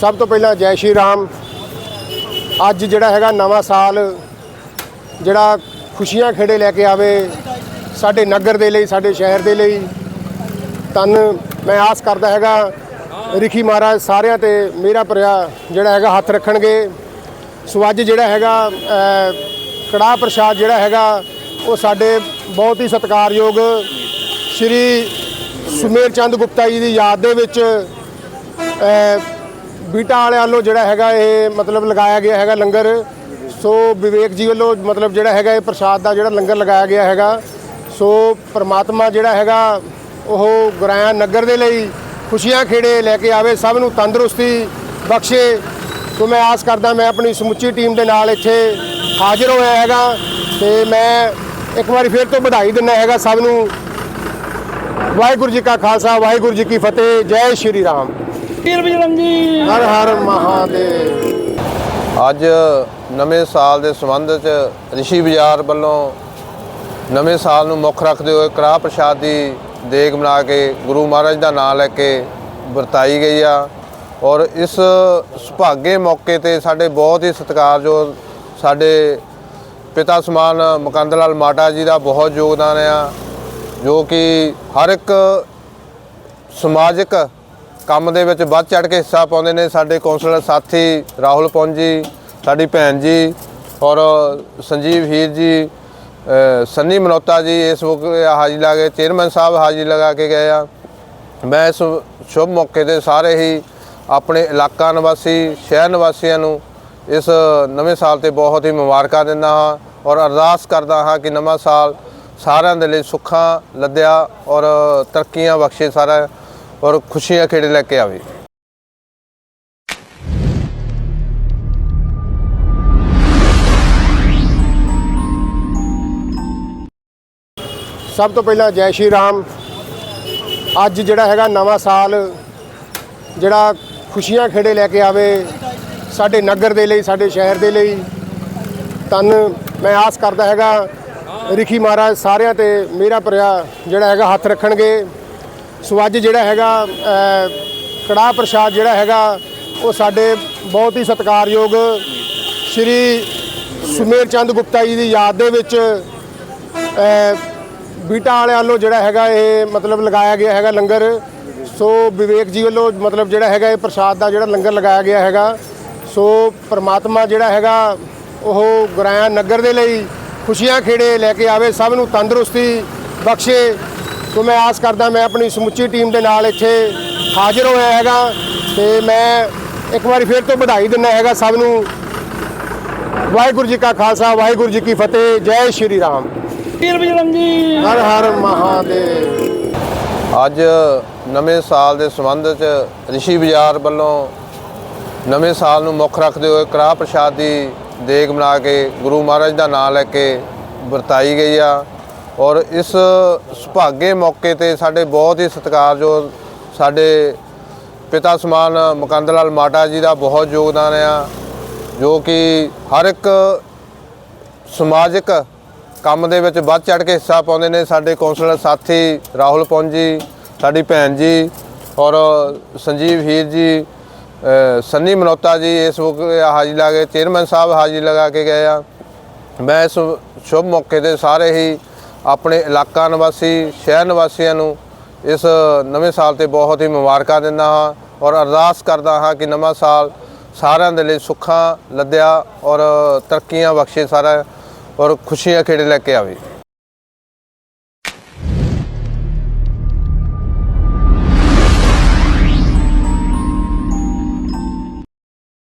ਸਭ ਤੋਂ ਪਹਿਲਾਂ ਜੈ ਸ਼੍ਰੀ ਰਾਮ। ਅੱਜ ਜਿਹੜਾ ਹੈਗਾ ਨਵਾਂ ਸਾਲ ਜਿਹੜਾ ਖੁਸ਼ੀਆਂ ਖੇੜੇ ਲੈ ਕੇ ਆਵੇ ਸਾਡੇ ਨਗਰ ਦੇ ਲਈ ਸਾਡੇ ਸ਼ਹਿਰ ਦੇ ਲਈ। ਤਨ ਮੈਂ ਆਸ ਕਰਦਾ ਹੈਗਾ ਰਿਖੀ ਮਹਾਰਾਜ ਸਾਰਿਆਂ ਤੇ ਮੇਰਾ ਪ੍ਰਿਆ ਜਿਹੜਾ ਹੈਗਾ ਹੱਥ ਰੱਖਣਗੇ। ਸੋ ਅੱਜ ਜਿਹੜਾ ਹੈਗਾ ਅ, ਕੜਾਹ ਪ੍ਰਸ਼ਾਦ ਜਿਹੜਾ ਹੈਗਾ ਉਹ ਸਾਡੇ ਬਹੁਤ ਹੀ ਸਤਿਕਾਰਯੋਗ ਸ਼੍ਰੀ ਸੁਮੇਰ ਚੰਦ ਗੁਪਤਾ ਜੀ ਦੀ ਯਾਦ ਦੇ ਵਿੱਚ ਬੀਟਾ ਵਾਲਿਆਂ ਵੱਲੋਂ ਜਿਹੜਾ ਹੈਗਾ ਇਹ ਮਤਲਬ ਲਗਾਇਆ ਗਿਆ ਹੈਗਾ ਲੰਗਰ। ਸੋ ਵਿਵੇਕ ਜੀ ਵੱਲੋਂ ਮਤਲਬ ਜਿਹੜਾ ਹੈਗਾ ਇਹ ਪ੍ਰਸ਼ਾਦ ਦਾ ਜਿਹੜਾ ਲੰਗਰ ਲਗਾਇਆ ਗਿਆ ਹੈਗਾ। ਸੋ ਪ੍ਰਮਾਤਮਾ ਜਿਹੜਾ ਹੈਗਾ ਉਹ ਗੁਰਾਇਆ ਨਗਰ ਦੇ ਲਈ ਖੁਸ਼ੀਆਂ ਖੇੜੇ ਲੈ ਕੇ ਆਵੇ, ਸਭ ਨੂੰ ਤੰਦਰੁਸਤੀ ਬਖਸ਼ੇ। ਸੋ ਮੈਂ ਆਸ ਕਰਦਾ ਮੈਂ ਆਪਣੀ ਸਮੁੱਚੀ ਟੀਮ ਦੇ ਨਾਲ ਇੱਥੇ ਹਾਜ਼ਰ ਹੋਇਆ ਹੈਗਾ ਤੇ ਮੈਂ ਇੱਕ ਵਾਰੀ ਫੇਰ ਤੋਂ ਵਧਾਈ ਦਿੰਦਾ ਹੈਗਾ ਸਭ ਨੂੰ। ਵਾਹਿਗੁਰੂ ਜੀ ਕਾ ਖਾਲਸਾ, ਵਾਹਿਗੁਰੂ ਜੀ ਕੀ ਫਤਿਹ, ਜੈ ਸ਼੍ਰੀ ਰਾਮ। ਵੀਰ ਬਜਰੰਗੀ ਹਰ ਹਰ ਮਹਾਦੇਵ। ਅੱਜ ਨਵੇਂ ਸਾਲ ਦੇ ਸੰਬੰਧ 'ਚ ਰਿਸ਼ੀ ਬਾਜ਼ਾਰ ਵੱਲੋਂ ਨਵੇਂ ਸਾਲ ਨੂੰ ਮੁੱਖ ਰੱਖਦੇ ਹੋਏ ਕੜਾਹ ਪ੍ਰਸ਼ਾਦ ਦੀ ਦੇਗ ਬਣਾ ਕੇ ਗੁਰੂ ਮਹਾਰਾਜ ਦਾ ਨਾਮ ਲੈ ਕੇ ਵਰਤਾਈ ਗਈ ਆ ਔਰ ਇਸ ਸੁਭਾਗੇ ਮੌਕੇ ਤੇ ਸਾਡੇ ਬਹੁਤ ਹੀ ਸਤਿਕਾਰਯੋਗ ਸਾਡੇ ਪਿਤਾ ਸਮਾਨ ਮੁਕੰਦ ਲਾਲ ਮਾਟਾ ਜੀ ਦਾ ਬਹੁਤ ਯੋਗਦਾਨ ਆ ਜੋ ਕਿ ਹਰ ਇੱਕ ਸਮਾਜਿਕ ਕੰਮ ਦੇ ਵਿੱਚ ਵੱਧ ਚੜ ਕੇ ਹਿੱਸਾ ਪਾਉਂਦੇ ਨੇ। ਸਾਡੇ ਕੌਂਸਲਰ ਸਾਥੀ ਰਾਹੁਲ ਪੌਂਜੀ ਸਾਡੀ ਭੈਣ ਜੀ ਔਰ ਸੰਜੀਵ ਹੀਰ ਜੀ ਸੰਨੀ ਮਨੋਤਾ ਜੀ, ਇਸ ਵਕਤ ਹਾਜ਼ਰੀ ਲਾ ਕੇ ਚੇਅਰਮੈਨ ਸਾਹਿਬ ਹਾਜ਼ਰੀ ਲਗਾ ਕੇ ਗਏ ਆ। ਮੈਂ ਇਸ ਸ਼ੁਭ ਮੌਕੇ ਤੇ ਸਾਰੇ ਹੀ ਆਪਣੇ ਇਲਾਕਾ ਨਿਵਾਸੀ, ਸ਼ਹਿਰ ਨਿਵਾਸੀਆਂ ਨੂੰ ਇਸ ਨਵੇਂ ਸਾਲ ਤੇ ਬਹੁਤ ਹੀ ਮੁਬਾਰਕਾਂ ਦਿੰਦਾ ਹਾਂ ਔਰ ਅਰਦਾਸ ਕਰਦਾ ਹਾਂ ਕਿ ਨਵਾਂ ਸਾਲ ਸਾਰਿਆਂ ਦੇ ਲਈ ਸੁੱਖਾਂ, ਲੱਦਿਆ ਔਰ ਤਰੱਕੀਆਂ ਬਖਸ਼ੇ ਸਾਰਾ ਔਰ ਖੁਸ਼ੀਆਂ ਖੇੜੇ ਲੈ ਕੇ ਆਵੇ। ਸਭ ਤੋਂ ਪਹਿਲਾਂ ਜੈ ਸ਼੍ਰੀ ਰਾਮ। ਅੱਜ ਜਿਹੜਾ ਹੈਗਾ ਨਵਾਂ ਸਾਲ, ਜਿਹੜਾ ਖੁਸ਼ੀਆਂ ਖੇੜੇ ਲੈ ਕੇ ਆਵੇ ਸਾਡੇ ਨਗਰ ਦੇ ਲਈ, ਸਾਡੇ ਸ਼ਹਿਰ ਦੇ ਲਈ ਤਨ ਮੈਂ ਆਸ ਕਰਦਾ ਹੈਗਾ ਰਿਖੀ ਮਹਾਰਾਜ ਸਾਰਿਆਂ ਤੇ ਮੇਰਾ ਪ੍ਰਿਆ ਜਿਹੜਾ ਹੈਗਾ ਹੱਥ ਰੱਖਣਗੇ। ਸੋ ਅੱਜ ਜਿਹੜਾ ਹੈਗਾ ਅ, ਕੜਾਹ ਪ੍ਰਸ਼ਾਦ ਜਿਹੜਾ ਹੈਗਾ ਉਹ ਸਾਡੇ ਬਹੁਤ ਹੀ ਸਤਿਕਾਰਯੋਗ ਸ਼੍ਰੀ ਸੁਮੇਰ ਚੰਦ ਗੁਪਤਾ ਜੀ ਦੀ ਯਾਦ ਦੇ ਵਿੱਚ ਅ, ਬੀਟਾ ਵਾਲਿਆਂ ਵੱਲੋਂ ਜਿਹੜਾ ਹੈਗਾ ਇਹ ਮਤਲਬ ਲਗਾਇਆ ਗਿਆ ਹੈਗਾ ਲੰਗਰ। ਸੋ ਵਿਵੇਕ ਜੀ ਵੱਲੋਂ ਮਤਲਬ ਜਿਹੜਾ ਹੈਗਾ ਇਹ ਪ੍ਰਸ਼ਾਦ ਦਾ ਜਿਹੜਾ ਲੰਗਰ ਲਗਾਇਆ ਗਿਆ ਹੈਗਾ। ਸੋ ਪ੍ਰਮਾਤਮਾ ਜਿਹੜਾ ਹੈਗਾ ਉਹ ਗੁਰਾਇਆ ਨਗਰ ਦੇ ਲਈ ਖੁਸ਼ੀਆਂ ਖੇੜੇ ਲੈ ਕੇ ਆਵੇ ਸਭ ਨੂੰ ਤੰਦਰੁਸਤੀ ਬਖਸ਼ੇ। ਸੋ ਮੈਂ ਆਸ ਕਰਦਾ ਮੈਂ ਆਪਣੀ ਸਮੁੱਚੀ ਟੀਮ ਦੇ ਨਾਲ ਇੱਥੇ ਹਾਜ਼ਰ ਹੋਇਆ ਹੈਗਾ ਤੇ ਮੈਂ ਇੱਕ ਵਾਰੀ ਫੇਰ ਤੋਂ ਵਧਾਈ ਦਿੰਦਾ ਹੈਗਾ ਸਭ ਨੂੰ। ਵਾਹਿਗੁਰੂ ਜੀ ਕਾ ਖਾਲਸਾ, ਵਾਹਿਗੁਰੂ ਜੀ ਕੀ ਫਤਿਹ, ਜੈ ਸ਼੍ਰੀ ਰਾਮ। ਵੀਰ ਬਜਰੰਗੀ ਹਰ ਹਰ ਮਹਾਦੇਵ। ਅੱਜ ਨਵੇਂ ਸਾਲ ਦੇ ਸੰਬੰਧ 'ਚ ਰਿਸ਼ੀ ਬਾਜ਼ਾਰ ਵੱਲੋਂ ਨਵੇਂ ਸਾਲ ਨੂੰ ਮੁੱਖ ਰੱਖਦੇ ਹੋਏ ਕੜਾਹ ਪ੍ਰਸ਼ਾਦ ਦੀ ਦੇਗ ਬਣਾ ਕੇ ਗੁਰੂ ਮਹਾਰਾਜ ਦਾ ਨਾਮ ਲੈ ਕੇ ਵਰਤਾਈ ਗਈ ਆ। ਔਰ ਇਸ ਸੁਭਾਗੇ ਮੌਕੇ ਤੇ ਸਾਡੇ ਬਹੁਤ ਹੀ ਸਤਿਕਾਰਯੋਗ ਸਾਡੇ ਪਿਤਾ ਸਮਾਨ ਮੁਕੰਦ ਲਾਲ ਮਾਟਾ ਜੀ ਦਾ ਬਹੁਤ ਯੋਗਦਾਨ ਆ, ਜੋ ਕਿ ਹਰ ਇੱਕ ਸਮਾਜਿਕ ਕੰਮ ਦੇ ਵਿੱਚ ਵੱਧ ਚੜ ਕੇ ਹਿੱਸਾ ਪਾਉਂਦੇ ਨੇ। ਸਾਡੇ ਕੌਂਸਲਰ ਸਾਥੀ ਰਾਹੁਲ ਪੌਂਜੀ ਸਾਡੀ ਭੈਣ ਜੀ ਔਰ ਸੰਜੀਵ ਹੀਰ ਜੀ ਸੰਨੀ ਮਨੋਤਾ ਜੀ ਇਸ ਵਕਤ ਹਾਜ਼ਰੀ ਲਾ ਕੇ, ਚੇਅਰਮੈਨ ਸਾਹਿਬ ਹਾਜ਼ਰੀ ਲਗਾ ਕੇ ਗਏ ਆ। ਮੈਂ ਇਸ ਸ਼ੁਭ ਮੌਕੇ ਤੇ ਸਾਰੇ ਹੀ ਆਪਣੇ ਇਲਾਕਾ ਨਿਵਾਸੀ, ਸ਼ਹਿਰ ਨਿਵਾਸੀਆਂ ਨੂੰ ਇਸ ਨਵੇਂ ਸਾਲ ਤੇ ਬਹੁਤ ਹੀ ਮੁਬਾਰਕਾਂ ਦਿੰਦਾ ਹਾਂ ਔਰ ਅਰਦਾਸ ਕਰਦਾ ਹਾਂ ਕਿ ਨਵਾਂ ਸਾਲ ਸਾਰਿਆਂ ਦੇ ਲਈ ਸੁੱਖਾਂ, ਲੱਦਿਆ ਔਰ ਤਰੱਕੀਆਂ ਬਖਸ਼ੇ ਸਾਰਾ ਔਰ ਖੁਸ਼ੀਆਂ ਖੇੜੇ ਲੈ ਕੇ ਆਵੇ।